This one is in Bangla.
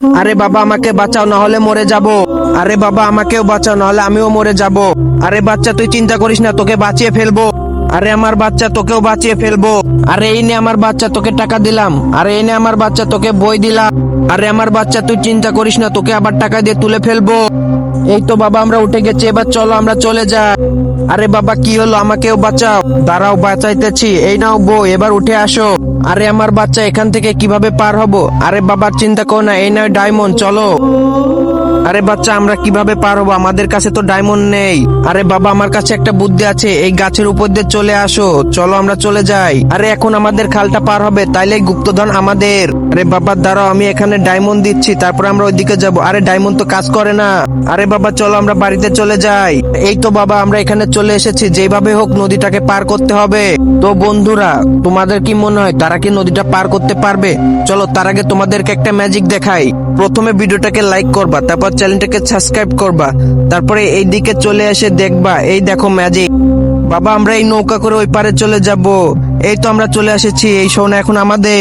আরে বাবা, আমাকে বাঁচাও না হলে মরে যাব। আরে বাবা, আমাকেও বাঁচাও না হলে আমিও মরে যাব। আরে বাচ্চা, তুই চিন্তা করিস না, তোকে বাঁচিয়ে ফেলব। আরে আমার বাচ্চা তোকেও বাঁচিয়ে ফেলব। আরে এই নে আমার বাচ্চা, তোকে টাকা দিলাম। আরে এই নে আমার বাচ্চা, তোকে বই দিলাম। আরে আমার বাচ্চা, তুই চিন্তা করিস না, তোকে আবার টাকা দিয়ে তুলে ফেলব। এই তো বাবা, আমরা উঠে গেছি, এবার চলো, আমরা চলে যাই। আরে বাবা, কি হলো? আমাকেও বাঁচাও। দাঁড়াও, বাঁচাইতেছি। এই নাও বই এবার উঠে আসো। আরে আমার বাচ্চা, এখান থেকে কীভাবে পার হব? আরে বাবার চিন্তা করো না, এই নয় ডায়মন্ড, চলো। আরে বাচ্চা, আমরা কীভাবে পার হব আমাদের কাছে তো ডায়মন্ড নেই। আরে বাবা, আমার কাছে একটা বুদ্ধি আছে। এই গাছের উপর দিয়ে চলে আসো। চলো, আমরা চলে যাই। আরে, এখন আমাদের খালটা পার হবে। তাইলে গুপ্তধন আমাদের। আরে বাবা, দাঁড়াও, আমি এখানে ডায়মন্ড দিচ্ছি। তারপর আমরা ওইদিকে যাব। আরে ডায়মন্ড তো কাজ করে না। আরে বাবা, চলো, আমরা বাড়িতে চলে যাই। এই তো বাবা, আমরা এখানে চলে এসেছি। যেভাবে হোক নদীটাকে পার করতে হবে। তো বন্ধুরা, তোমাদের কি মনে হয়, তারা কি নদীটা পার করতে পারবে? চলো, তার আগে তোমাদেরকে একটা ম্যাজিক দেখাই। প্রথমে ভিডিওটাকে লাইক করবা, তারপর চ্যানেলটাকে সাবস্ক্রাইব করবা। তারপরে এই দিকে চলে এসে দেখবা, এই দেখো ম্যাজিক বাবা, আমরা এই নৌকা করে ওই পারে চলে যাব। এই তো আমরা চলে এসেছি, এই সোনা এখন আমাদের।